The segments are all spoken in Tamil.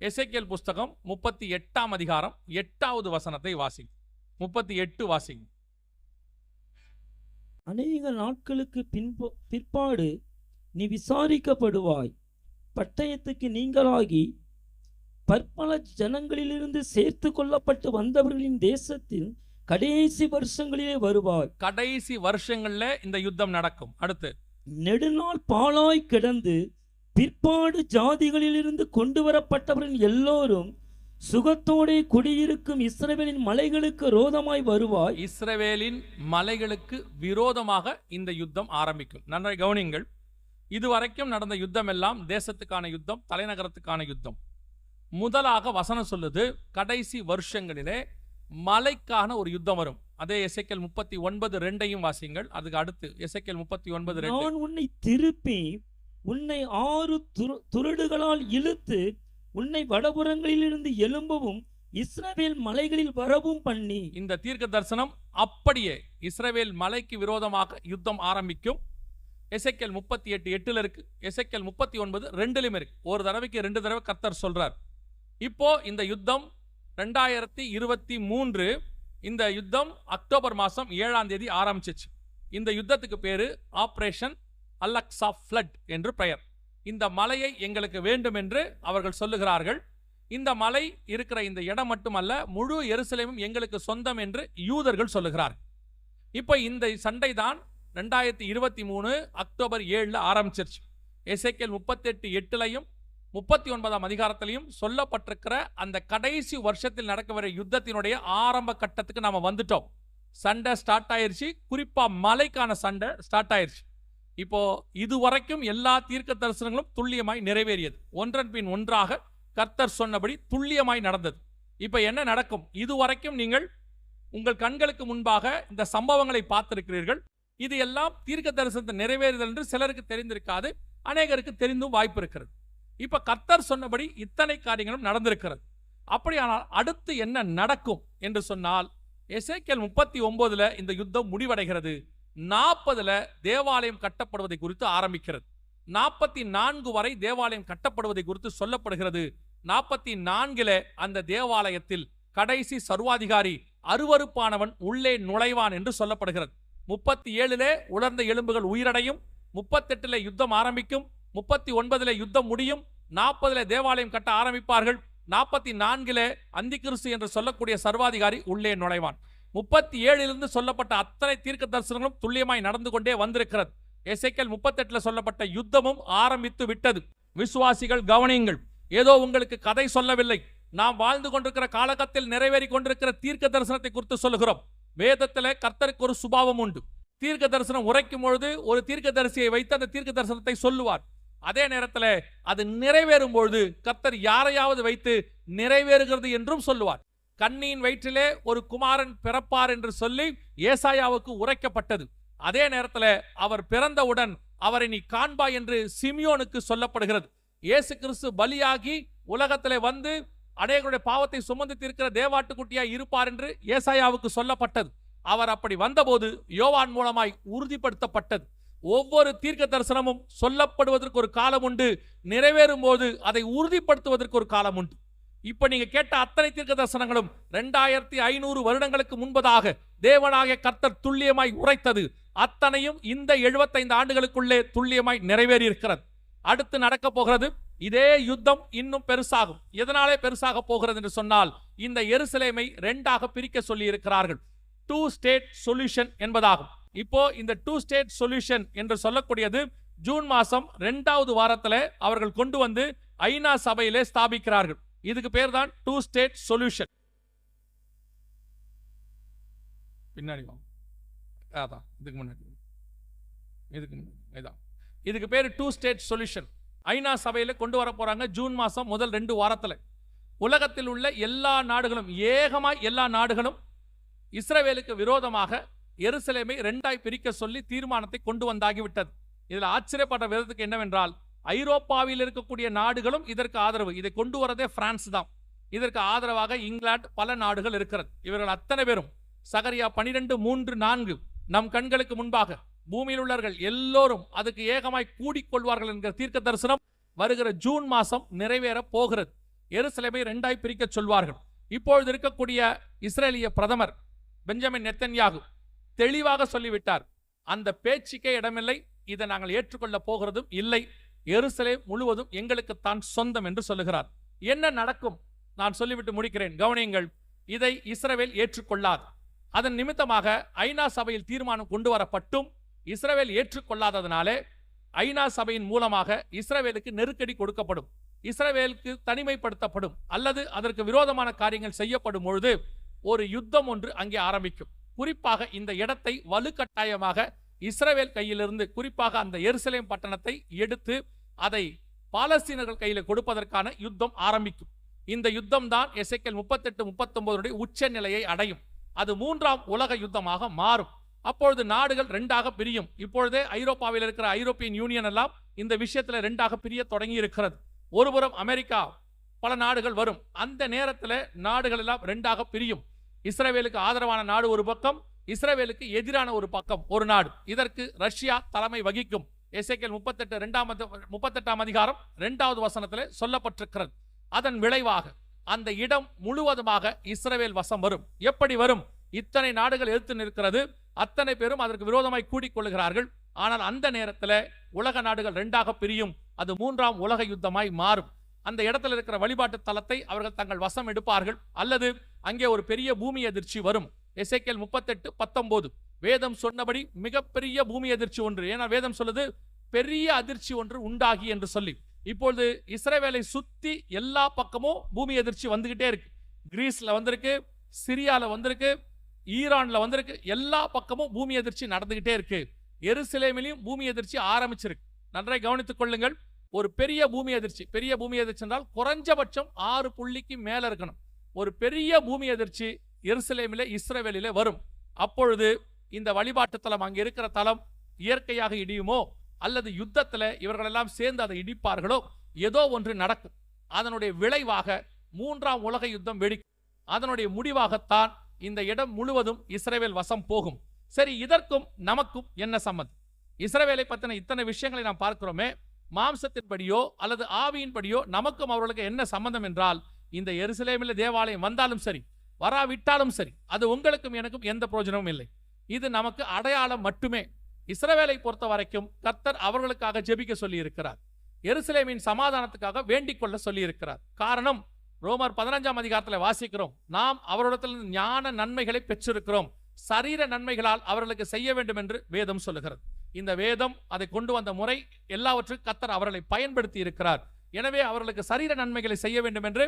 எசேக்கியேல் புஸ்தகம் முப்பத்தி எட்டாம் அதிகாரம் எட்டாவது வசனத்தை வாசி முப்பத்தி எட்டு வாசிங்க. அநேக நாட்களுக்கு பின்பு பிற்பாடு நீ விசாரிக்கப்படுவாய். பட்டயத்துக்கு நீங்களாகி பற்பல ஜனங்களிலிருந்து சேர்த்து கொள்ளப்பட்டு வந்தவர்களின் தேசத்தில் கடைசி வருஷங்களிலே வருவாய். கடைசி வருஷங்கள்ல இந்த யுத்தம் நடக்கும். அடுத்து. நெடுநாள் பாழாய் கிடந்து பிற்பாடு ஜாதிகளிலிருந்து கொண்டு வரப்பட்டவர்கள் எல்லோரும் சுகத்தோடே குடியிருக்கும் இஸ்ரவேலின் மலைகளுக்கு ரோதமாய் வருவாய். இஸ்ரவேலின் மலைகளுக்கு விரோதமாக இந்த யுத்தம் ஆரம்பிக்கும். நன்றாய் கவனிங்கள் இதுவரைக்கும் நடந்த யுத்தம் எல்லாம் தேசத்துக்கான யுத்தம் தலைநகரத்துக்கான யுத்தம். முதலாக வசனம் சொல்லுது கடைசி வருஷங்களிலே மலைக்கான ஒரு யுத்தம் வரும். அதே எசைக்கல் முப்பத்தி ஒன்பது ரெண்டையும் வாசிங்கள் அதுக்கு அடுத்து எசைக்கல் முப்பத்தி ஒன்பது நான் உன்னை திருப்பி உன்னை ஆறு துரு- துருடுகளால் இழுத்து உன்னை வடபுறங்களிலிருந்து எழும்பவும் இஸ்ரவேல் மலைகளில் வரவும் பண்ணி. இந்த தீர்க்க தரிசனம் அப்படியே இஸ்ரவேல் மலைக்கு விரோதமாக யுத்தம் ஆரம்பிக்கும். எசைக்கல் முப்பத்தி எட்டு எட்டுல இருக்கு. எசைக்கல் முப்பத்தி ஒன்பது ரெண்டுலயும் இருக்கு. ஒரு தடவைக்கு ரெண்டு தடவை கர்த்தர் சொல்றார். இப்போ இந்த யுத்தம் ரெண்டாயிரத்தி இருபத்தி மூன்று இந்த யுத்தம் அக்டோபர் மாசம் ஏழாம் தேதி ஆரம்பிச்சிச்சு. இந்த யுத்தத்துக்கு பேரு ஆபரேஷன் அல்லக்ஸா ஃப்ளட் என்று பெயர். இந்த மலையை எங்களுக்கு வேண்டும் என்று அவர்கள் சொல்லுகிறார்கள். இந்த மலை இருக்கிற இந்த இடம் மட்டுமல்ல முழு எருசலேமும் எங்களுக்கு சொந்தம் என்று யூதர்கள் சொல்லுகிறார் இப்போ இந்த சண்டை தான் ரெண்டாயிரத்தி இருபத்தி மூணு அக்டோபர் ஏழில் ஆரம்பிச்சிருச்சு. எசேக்கியல் முப்பத்தெட்டு எட்டுலையும் முப்பத்தி ஒன்பதாம் அதிகாரத்திலையும் சொல்லப்பட்டிருக்கிற அந்த கடைசி வருஷத்தில் நடக்கவர யுத்தத்தினுடைய ஆரம்ப கட்டத்துக்கு நாம வந்துட்டோம். சண்டை ஸ்டார்ட் ஆயிருச்சு. குறிப்பாக மலைக்கான சண்டை ஸ்டார்ட் ஆயிருச்சு. இப்போ இதுவரைக்கும் எல்லா தீர்க்க தரிசனங்களும் துல்லியமாய் நிறைவேறியது. ஒன்றன் பின் ஒன்றாக கர்த்தர் சொன்னபடி துல்லியமாய் நடந்தது. இப்போ என்ன நடக்கும்? இதுவரைக்கும் நீங்கள் உங்கள் கண்களுக்கு முன்பாக இந்த சம்பவங்களை பார்த்திருக்கிறீர்கள். இது எல்லாம் தீர்க்க தரிசனத்தை நிறைவேறுதல் என்று சிலருக்கு தெரிந்திருக்காது. அநேகருக்கு தெரிந்தும் வாய்ப்பு இருக்கிறது. இப்ப கர்த்தர் சொன்னபடி இத்தனை காரியங்களும் நடந்திருக்கிறது. அப்படியானால் அடுத்து என்ன நடக்கும் என்று சொன்னால் எசேக்கியல் முப்பத்தி ஒன்பதுல இந்த யுத்தம் முடிவடைகிறது. நாற்பதுல தேவாலயம் கட்டப்படுவதை குறித்து ஆரம்பிக்கிறது. நாற்பத்தி நான்கு வரை தேவாலயம் கட்டப்படுவதை குறித்து சொல்லப்படுகிறது. நாற்பத்தி நான்கில அந்த தேவாலயத்தில் கடைசி சர்வாதிகாரி அருவருப்பானவன் உள்ளே நுழைவான் என்று சொல்லப்படுகிறது. முப்பத்தி ஏழுலே உலர்ந்த எலும்புகள் உயிரடையும் முப்பத்தெட்டுல யுத்தம் ஆரம்பிக்கும் முப்பத்தி ஒன்பதுல யுத்தம் முடியும் நாற்பதுல தேவாலயம் கட்ட ஆரம்பிப்பார்கள். நாற்பத்தி நான்கிலே அந்திகிறிஸ்து என்று சொல்லக்கூடிய சர்வாதிகாரி உள்ளே நுழைவான். முப்பத்தி ஏழிலிருந்து சொல்லப்பட்ட அத்தனை தீர்க்க தரிசனங்களும் துல்லியமாய் நடந்து கொண்டே வந்திருக்கிறது. எசைக்கல் முப்பத்தெட்டுல சொல்லப்பட்ட யுத்தமும் ஆரம்பித்து விட்டது. விசுவாசிகள் கவனியுங்கள். ஏதோ உங்களுக்கு கதை சொல்லவில்லை. நாம் வாழ்ந்து கொண்டிருக்கிற காலகத்தில் நிறைவேறி கொண்டிருக்கிற தீர்க்க தரிசனத்தை குறித்து சொல்லுகிறோம். வேதத்தில் கர்த்தருக்கு ஒரு சுபாவம் உண்டு. தீர்க்க தரிசனம் உரைக்கும் பொழுது ஒரு தீர்க்க தரிசியை வைத்து அந்த தீர்க்க தரிசனத்தை சொல்லுவார். அதே நேரத்தில் அது நிறைவேறும் பொழுது கர்த்தர் யாரையாவது வைத்து நிறைவேறுகிறது என்றும் சொல்லுவார். கண்ணியின் வயிற்றிலே ஒரு குமாரன் பிறப்பார் என்று சொல்லி ஏசாயாவுக்கு உரைக்கப்பட்டது. அதே நேரத்தில் அவர் பிறந்தவுடன் அவரை நீ காண்பாய் என்று சிமியோனுக்கு சொல்லப்படுகிறது. இயேசு கிறிஸ்து பலியாகி உலகத்தில் வந்து அநேகருடைய பாவத்தை சுமந்து தீர்க்கிற தேவாட்டுக்குட்டியாய் இருப்பார் என்று ஏசாயாவுக்கு சொல்லப்பட்டது. அவர் அப்படி வந்தபோது யோவான் மூலமாய் உறுதிப்படுத்தப்பட்டது. ஒவ்வொரு தீர்க்க தரிசனமும் சொல்லப்படுவதற்கு ஒரு காலம் உண்டு நிறைவேறும் போது அதை உறுதிப்படுத்துவதற்கு ஒரு காலம் உண்டு. இப்ப நீங்க கேட்ட அத்தனை தீர்க்க தரிசனங்களும் ரெண்டாயிரத்தி ஐநூறு வருடங்களுக்கு முன்பதாக தேவனாகிய கர்த்தர் துல்லியமாய் உரைத்தது. அத்தனையும் இந்த 75 ஆண்டுகளுக்குள்ளே துல்லியமாய் நிறைவேறி இருக்கிறது அடுத்து நடக்க போகிறது இதே யுத்தம் இன்னும் பெருசாகும். எதனாலே பெருசாக போகிறது என்று சொன்னால் இந்த எருசலேமை ரெண்டாக பிரிக்க சொல்லி இருக்கிறார்கள் டூ ஸ்டேட் சொல்யூஷன் என்பதாகும். இப்போ இந்த டூ ஸ்டேட் சொல்யூஷன் என்று சொல்லக்கூடியது ஜூன் மாசம் ரெண்டாவது வாரத்துல அவர்கள் கொண்டு வந்து ஐநா சபையிலே ஸ்தாபிக்கிறார்கள். இதுக்கு பேர் தான் டூ ஸ்டேட் சொல்யூஷன் பின்னாடி வாங்க. அதான் இதுக்கு முன்னாடி. இதுக்கு இதான். இதுக்கு பேர் டூ ஸ்டேட் சொல்யூஷன் ஐநா சபையில் கொண்டு வர போகிறாங்க ஜூன் மாதம் முதல் ரெண்டு வாரத்தில். உலகத்தில் உள்ள எல்லா நாடுகளும் ஏகமாக எல்லா நாடுகளும் இஸ்ரேவேலுக்கு விரோதமாக எருசலேமை ரெண்டாய் பிரிக்க சொல்லி தீர்மானத்தை கொண்டு வந்தாகிவிட்டது. இதில் ஆச்சரியப்பட்ட விதத்துக்கு என்னவென்றால் ஐரோப்பாவில் இருக்கக்கூடிய நாடுகளும் இதற்கு ஆதரவு. இதை கொண்டு வரதே பிரான்ஸ் தான். இதற்கு ஆதரவாக இங்கிலாந்து பல நாடுகள் இருக்கிறது. இவர்கள் அத்தனை பேரும் சகரியா பனிரெண்டு மூன்று நான்கு நம் கண்களுக்கு முன்பாக பூமியில் உள்ளவர்கள் எல்லோரும் அதுக்கு ஏகமாய் கூடிக்கொள்வார்கள் என்கிற தீர்க்க தரிசனம் வருகிற ஜூன் மாசம் நிறைவேற போகிறது. எருசலேமை ரெண்டாய் பிரிக்க சொல்வார்கள். இப்பொழுது இருக்கக்கூடிய இஸ்ரேலிய பிரதமர் பெஞ்சமின் நெத்தன்யாகு தெளிவாக சொல்லிவிட்டார். அந்த பேச்சுக்கே இடமில்லை. இதை நாங்கள் ஏற்றுக்கொள்ள போகிறதும் இல்லை. எருசலே முழுவதும் எங்களுக்குத்தான் சொந்தம் என்று சொல்லுகிறார். என்ன நடக்கும்? நான் சொல்லிவிட்டு முடிக்கிறேன். கவனியுங்கள் இதை இஸ்ரவேல் ஏற்றுக்கொள்ளாது. அதன் நிமித்தமாக ஐநா சபையில் தீர்மானம் கொண்டு வரப்பட்டும் இஸ்ரவேல் ஏற்றுக்கொள்ளாததனாலே ஐநா சபையின் மூலமாக இஸ்ரவேலுக்கு நெருக்கடி கொடுக்கப்படும். இஸ்ரவேலுக்கு தனிமைப்படுத்தப்படும். அல்லது அதற்கு விரோதமான காரியங்கள் செய்யப்படும் பொழுது ஒரு யுத்தம் ஒன்று அங்கே ஆரம்பிக்கும். குறிப்பாக இந்த இடத்தை வலுக்கட்டாயமாக இஸ்ரவேல் கையிலிருந்து குறிப்பாக அந்த எருசலேம் பட்டணத்தை எடுத்து அதை பாலஸ்தீனர்கள் கையில் கொடுப்பதற்கான யுத்தம் ஆரம்பிக்கும். இந்த யுத்தம் தான் எசைக்கல் முப்பத்தெட்டு முப்பத்தொன்பதுடைய உச்ச நிலையை அடையும். அது மூன்றாம் உலக யுத்தமாக மாறும். அப்பொழுது நாடுகள் ரெண்டாக பிரியும். இப்பொழுதே ஐரோப்பாவில் இருக்கிற ஐரோப்பியன் யூனியன் எல்லாம் இந்த விஷயத்தில் ரெண்டாக பிரிய தொடங்கி இருக்கிறது ஒருபுறம் அமெரிக்கா பல நாடுகள் வரும். அந்த நேரத்தில் நாடுகள் எல்லாம் ரெண்டாக பிரியும். இஸ்ரவேலுக்கு ஆதரவான நாடு ஒரு பக்கம் இஸ்ரவேலுக்கு எதிரான ஒரு பக்கம் ஒரு நாடு. இதற்கு ரஷ்யா தலைமை வகிக்கும். எஸ்ஏகேல் முப்பத்தெட்டு ரெண்டாம் முப்பத்தெட்டாம் அதிகாரம் ரெண்டாவது வசனத்தில் சொல்லப்பட்டிருக்கிறது. அதன் விளைவாக அந்த இடம் முழுவதுமாக இஸ்ரேல் வசம் வரும். எப்படி வரும்? இத்தனை நாடுகள் எதிர்த்து நிற்கிறது. அத்தனை பேரும் அதற்கு விரோதமாய் கூடிக்கொள்கிறார்கள் ஆனால் அந்த நேரத்தில் உலக நாடுகள் ரெண்டாக பிரியும். அது மூன்றாம் உலக யுத்தமாய் மாறும். அந்த இடத்துல இருக்கிற வழிபாட்டு தலத்தை அவர்கள் தங்கள் வசம் எடுப்பார்கள். அல்லது அங்கே ஒரு பெரிய பூமி அதிர்ச்சி வரும். எசேக்கியேல் முப்பத்தெட்டு பத்தொம்போது. வேதம் சொன்னபடி மிகப்பெரிய பூமி அதிர்ச்சி ஒன்று. ஏன்னா வேதம் சொல்லுது பெரிய அதிர்ச்சி ஒன்று உண்டாகி என்று சொல்லி. இப்பொழுது இஸ்ரேவேலை சுத்தி எல்லா பக்கமும் பூமி அதிர்ச்சி வந்துகிட்டே இருக்கு. கிரீஸ்ல வந்திருக்கு சிரியால வந்திருக்கு ஈரான்ல வந்திருக்கு. எல்லா பக்கமும் பூமி அதிர்ச்சி நடந்துகிட்டே இருக்கு. எருசலேமிலையும் பூமி அதிர்ச்சி ஆரம்பிச்சிருக்கு. நன்றாய் கவனித்துக் கொள்ளுங்கள். ஒரு பெரிய பூமி அதிர்ச்சி பெரிய பூமி அதிர்ச்சி என்றால் குறைஞ்சபட்சம் ஆறு புள்ளிக்கு மேல இருக்கணும். ஒரு பெரிய பூமி அதிர்ச்சி எருசலேமிலே இஸ்ரவேலிலே வரும். அப்பொழுது இந்த வழிபாட்டு தலம் அங்கே இருக்கிற தலம் இயற்கையாக இடியுமோ அல்லது யுத்தத்துல இவர்களெல்லாம் சேர்ந்து அதை இடிப்பார்களோ ஏதோ ஒன்று நடக்கும். அதனுடைய விளைவாக மூன்றாம் உலக யுத்தம் வெடிக்கும். அதனுடைய முடிவாகத்தான் இந்த இடம் முழுவதும் இஸ்ரேவேல் வசம் போகும். சரி இதற்கும் நமக்கும் என்ன சம்மந்தம்? இஸ்ரேவேலை பத்தின இத்தனை விஷயங்களை நாம் பார்க்கிறோமே மாம்சத்தின்படியோ அல்லது ஆவியின்படியோ நமக்கும் அவர்களுக்கு என்ன சம்மந்தம் என்றால் இந்த எருசலேமில் தேவாலயம் வந்தாலும் சரி வராவிட்டாலும் சரி அது உங்களுக்கும் எனக்கும் எந்த பிரயோஜனமும் இல்லை. இது நமக்கு அடையாளம் மட்டுமே. இஸ்ரவேலை பொறுத்த வரைக்கும் கர்த்தர் அவர்களுக்காக ஜெபிக்க சொல்லி இருக்கிறார் எருசலேமின் சமாதானத்துக்காக வேண்டிக் கொள்ள சொல்லி இருக்கிறார் காரணம் ரோமர் பதினஞ்சாம் அதிகாரத்தில் வாசிக்கிறோம். நாம் அவரிடத்தில் ஞான நன்மைகளை பெற்றிருக்கிறோம். சரீர நன்மைகளால் அவர்களுக்கு செய்ய வேண்டும் என்று வேதம் சொல்லுகிறது. இந்த வேதம் அதை கொண்டு வந்த முறை எல்லாவற்றுக்கும் கத்தர் அவர்களை பயன்படுத்தி இருக்கிறார். எனவே அவர்களுக்கு சரீர நன்மைகளை செய்ய வேண்டும் என்று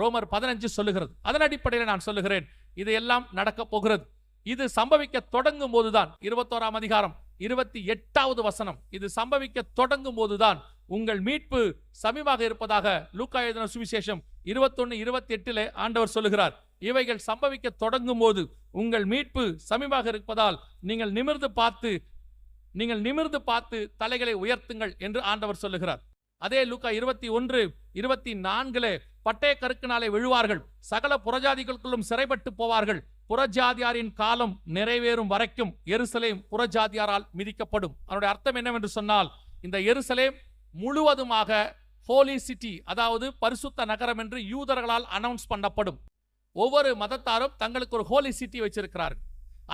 ரோமர் பதினஞ்சு சொல்லுகிறது. அதன் அடிப்படையில் நான் சொல்லுகிறேன் இதையெல்லாம் நடக்கப் போகிறது. இது சம்பவிக்க தொடங்கும் போதுதான் இருபத்தோராம் அதிகாரம் இருபத்தி எட்டாவது வசனம் இது சம்பவிக்க தொடங்கும் போதுதான் உங்கள் மீட்பு சமீபமாக இருப்பதாக லூக்கா எழுதின சுவிசேஷம் இருபத்தொன்னு இருபத்தி எட்டிலே ஆண்டவர் சொல்லுகிறார். இவைகள் சம்பவிக்க தொடங்கும் போது உங்கள் மீட்பு சமீபமாக இருப்பதால் நீங்கள் நிமிர்ந்து பார்த்து நீங்கள் நிமிர்ந்து பார்த்து தலைகளை உயர்த்துங்கள் என்று ஆண்டவர் சொல்லுகிறார். அதே லூக்கா இருபத்தி ஒன்று இருபத்தி நான்கிலே பட்டய கருக்கினாலே விழுவார்கள். சகல புறஜாதிகளுக்குள்ளும் சிறைப்பட்டு போவார்கள். புறஜாதியாரின் காலம் நிறைவேறும் வரைக்கும் எருசலேம் புறஜாதியாரால் மிதிக்கப்படும். அதனுடைய அர்த்தம் என்னவென்று சொன்னால் இந்த எருசலேம் முழுவதுமாக ஹோலி சிட்டி அதாவது பரிசுத்த நகரம் என்று யூதர்களால் அனௌன்ஸ் பண்ணப்படும். ஒவ்வொரு மதத்தாரும் தங்களுக்கு ஒரு ஹோலி சிட்டி வச்சிருக்கிறார்கள்.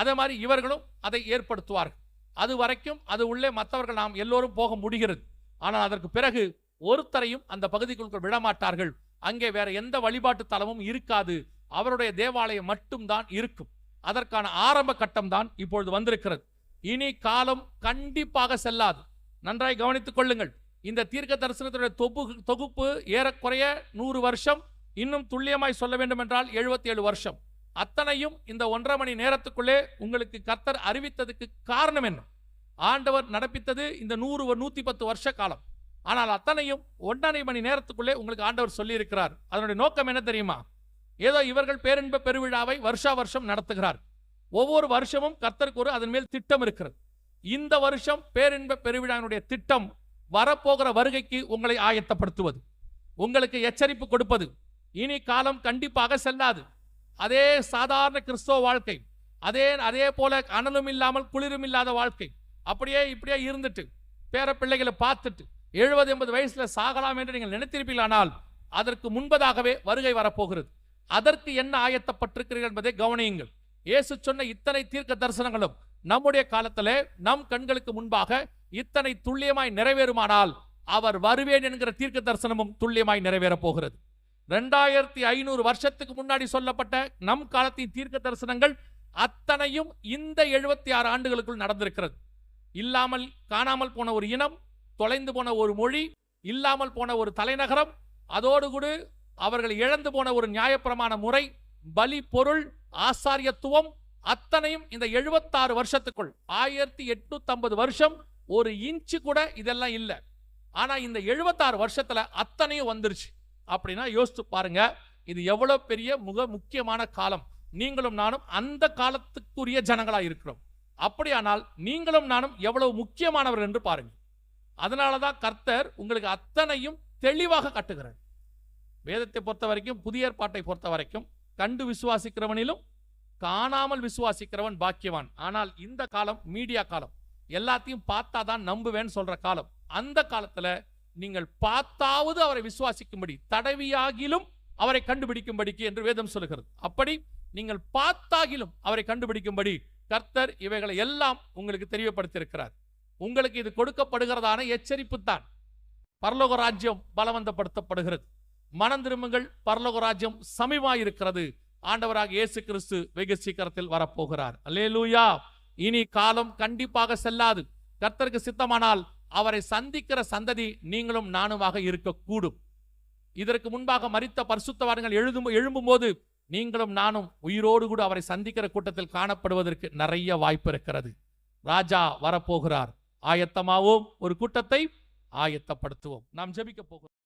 அதே மாதிரி இவர்களும் அதை ஏற்படுத்துவார்கள். அது வரைக்கும் அது உள்ளே மற்றவர்கள் நாம் எல்லோரும் போக முடிகிறது. ஆனால் அதற்கு பிறகு ஒருத்தரையும் அந்த பகுதிக்குள் விடமாட்டார்கள். அங்கே வேற எந்த வழிபாட்டு தலமும் இருக்காது. அவருடைய தேவாலயம் மட்டும்தான் இருக்கும். அதற்கான ஆரம்ப கட்டம் தான் இப்பொழுது வந்திருக்கிறது. இனி காலம் கண்டிப்பாக செல்லாது. நன்றாய் கவனித்துக் கொள்ளுங்கள். இந்த தீர்க்க தரிசனத்துடைய தொகு தொகுப்பு ஏறக்குறைய நூறு வருஷம். இன்னும் துல்லியமாய் சொல்ல வேண்டும் என்றால் எழுபத்தி ஏழு வருஷம். அத்தனையும் இந்த ஒன்றரை மணி நேரத்துக்குள்ளே உங்களுக்கு கர்த்தர் அறிவித்ததுக்கு காரணம் என்ன? ஆண்டவர் நடப்பித்தது இந்த நூறு நூத்தி பத்து வருஷ காலம். ஆனால் அத்தனையும் ஒன்றரை மணி நேரத்துக்குள்ளே உங்களுக்கு ஆண்டவர் சொல்லியிருக்கிறார். அதனுடைய நோக்கம் என்ன தெரியுமா? ஏதோ இவர்கள் பேரின்ப பெருவிழாவை வருஷா வருஷம் நடத்துகிறார். ஒவ்வொரு வருஷமும் கர்த்தருக்கு ஒரு அதன் மேல் திட்டம் இருக்கிறது. இந்த வருஷம் பேரின்ப பெருவிழாவினுடைய திட்டம் வரப்போகிற வருகைக்கு உங்களை ஆயத்தப்படுத்துவது. உங்களுக்கு எச்சரிப்பு கொடுப்பது. இனி காலம் கண்டிப்பாக செல்லாது. அதே சாதாரண கிறிஸ்தவ வாழ்க்கை அதே அதே போல அனலும் இல்லாமல் குளிரும் இல்லாத வாழ்க்கை அப்படியே இப்படியே இருந்துட்டு பேர பிள்ளைகளை பார்த்துட்டு எழுபது எண்பது வயசுல சாகலாம் என்று நீங்கள் நினைத்திருப்பீர்களானால் அதற்கு முன்பதாகவே வருகை வரப்போகிறது. அதற்கு என்ன ஆயத்தப்பட்டிருக்கிறீர்கள் என்பதை கவனியுங்கள். இயேசு சொன்ன இத்தனை தீர்க்க தரிசனங்களும் நம்முடைய காலத்திலே நம் கண்களுக்கு முன்பாக இத்தனை துல்லியமாய் நிறைவேறுமானால் அவர் வருவேன் என்கிற தீர்க்க தரிசனமும் துல்லியமாய் நிறைவேறப் போகிறது. ரெண்டாயிரத்தி ஐநூறு வருஷத்துக்கு முன்னாடி சொல்லப்பட்ட நம் காலத்தின் தீர்க்க தரிசனங்கள் அத்தனையும் இந்த எழுபத்தி ஆறு ஆண்டுகளுக்குள் நடந்திருக்கிறது. இல்லாமல் காணாமல் போன ஒரு இனம் தொலைந்து போன ஒரு மொழி இல்லாமல் போன ஒரு தலைநகரம் அதோடு கூட அவர்கள் இழந்து போன ஒரு நியாயப்பிரமாண முறை பலி பொருள் ஆசாரியத்துவம் அத்தனையும் இந்த எழுபத்தாறு வருஷத்துக்குள் ஆயிரத்தி எட்நூத்தி வருஷம் ஒரு இன்ச்சு கூட இதெல்லாம் இல்லை. ஆனா இந்த எழுபத்தாறு வருஷத்துல அத்தனையும் வந்துருச்சு. அப்படின்னா யோசித்து பாருங்க இது எவ்வளவு பெரிய முக முக்கியமான காலம். நீங்களும் நானும் அந்த காலத்துக்குரிய ஜனங்களா இருக்கிறோம். அப்படியானால் நீங்களும் நானும் எவ்வளவு முக்கியமானவர் என்று அதனால அதனாலதான் கர்த்தர் உங்களுக்கு அத்தனையும் தெளிவாக காட்டுகிறார். வேதத்தை பொறுத்த வரைக்கும் புதிய ஏற்பாட்டை பொறுத்த வரைக்கும் கண்டு விசுவாசிக்கிறவனிலும் காணாமல் விசுவாசிக்கிறவன் பாக்கியவான். ஆனால் இந்த காலம் மீடியா காலம் எல்லாத்தையும் பார்த்தா தான் நம்புவேன்னு சொல்ற காலம். அந்த காலத்துல நீங்கள் பார்த்தாவது அவரை விசுவாசிக்கும்படி தடவியாகிலும் அவரை கண்டுபிடிக்கும்படிக்கு என்று வேதம் சொல்லுகிறது. அப்படி நீங்கள் பார்த்தாகிலும் அவரை கண்டுபிடிக்கும்படி கர்த்தர் இவைகளை எல்லாம் உங்களுக்கு தெரியப்படுத்தியிருக்கிறார். உங்களுக்கு இது கொடுக்கப்படுகிறதான எச்சரிப்பு தான் பரலோக ராஜ்யம் பலவந்தப்படுத்தப்படுகிறது. மனம் திரும்புங்கள் பரலோக ராஜ்யம் சமீபமாயிருக்கிறது ஆண்டவராக இயேசு கிறிஸ்து வெகு சீக்கிரத்தில் வரப்போகிறார். அல்லேலூயா! இனி காலம் கண்டிப்பாக செல்லாது. கர்த்தருக்கு சித்தமானால் அவரை சந்திக்கிற சந்ததி நீங்களும் நானுமாக இருக்கக்கூடும். இதற்கு முன்பாக மறித்த பரிசுத்தவான்கள் எழுதும் எழும்பும்போது நீங்களும் நானும் உயிரோடு கூட அவரை சந்திக்கிற கூட்டத்தில் காணப்படுவதற்கு நிறைய வாய்ப்பு இருக்கிறது. ராஜா வரப்போகிறார். ஆயத்தமாவோம். ஒரு கூட்டத்தை ஆயத்தப்படுத்துவோம். நாம் ஜெபிக்க போகிறோம்.